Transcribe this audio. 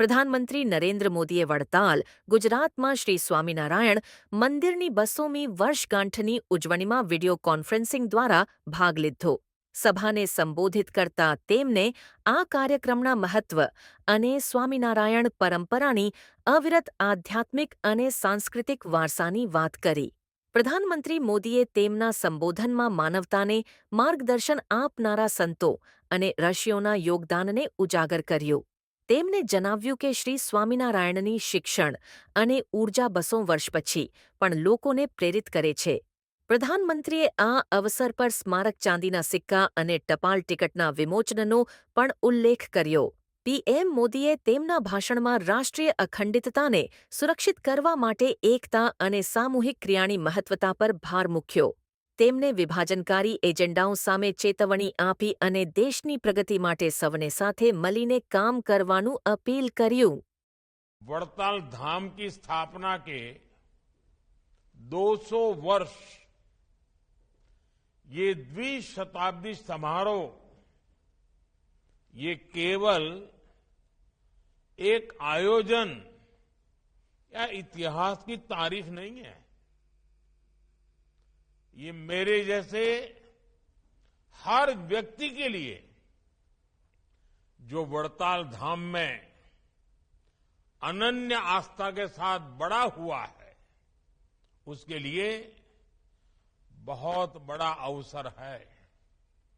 પ્રધાનમંત્રી નરેન્દ્ર મોદીએ વડતાલ ગુજરાતમાં શ્રી સ્વામિનારાયણ મંદિરની બસોમી વર્ષગાંઠની ઉજવણીમાં વિડિયો કોન્ફરન્સિંગ દ્વારા ભાગ લીધો. સભાને સંબોધિત કરતા તેમને આ કાર્યક્રમના મહત્વ અને સ્વામિનારાયણ પરંપરાની અવિરત આધ્યાત્મિક અને સાંસ્કૃતિક વારસાની વાત કરી. પ્રધાનમંત્રી મોદીએ તેમના સંબોધનમાં માનવતાને માર્ગદર્શન આપનારા સંતો અને ઋષિઓના યોગદાનને ઉજાગર કર્યું. તેમણે જણાવ્યું કે શ્રી સ્વામિનારાયણની શિક્ષણ અને ઊર્જા બસો વર્ષ પછી પણ લોકોને પ્રેરિત કરે છે. પ્રધાનમંત્રીએ આ અવસર પર સ્મારક ચાંદીના સિક્કા અને ટપાલ ટિકટના વિમોચનનો પણ ઉલ્લેખ કર્યો. પીએમ મોદીએ તેમના ભાષણમાં રાષ્ટ્રીય અખંડિતતાને સુરક્ષિત કરવા માટે એકતા અને સામૂહિક ક્રિયાની મહત્વતા પર ભાર મૂક્યો. તેમણે વિભાજનકારી એજન્ડાઓ સામે ચેતવણી આપી અને દેશની પ્રગતિ માટે સૌને સાથે મળીને કામ કરવાનું અપીલ કર્યું वड़ताल धाम की स्थापना के 200 वर्ष ये द्विशताब्दी समारोह ये केवल एक आयोजन या इतिहास की तारीख नहीं है ये मेरे जैसे हर व्यक्ति के लिए जो वड़ताल धाम में अनन्य आस्था के साथ बड़ा हुआ है, उसके लिए बहुत बड़ा अवसर है।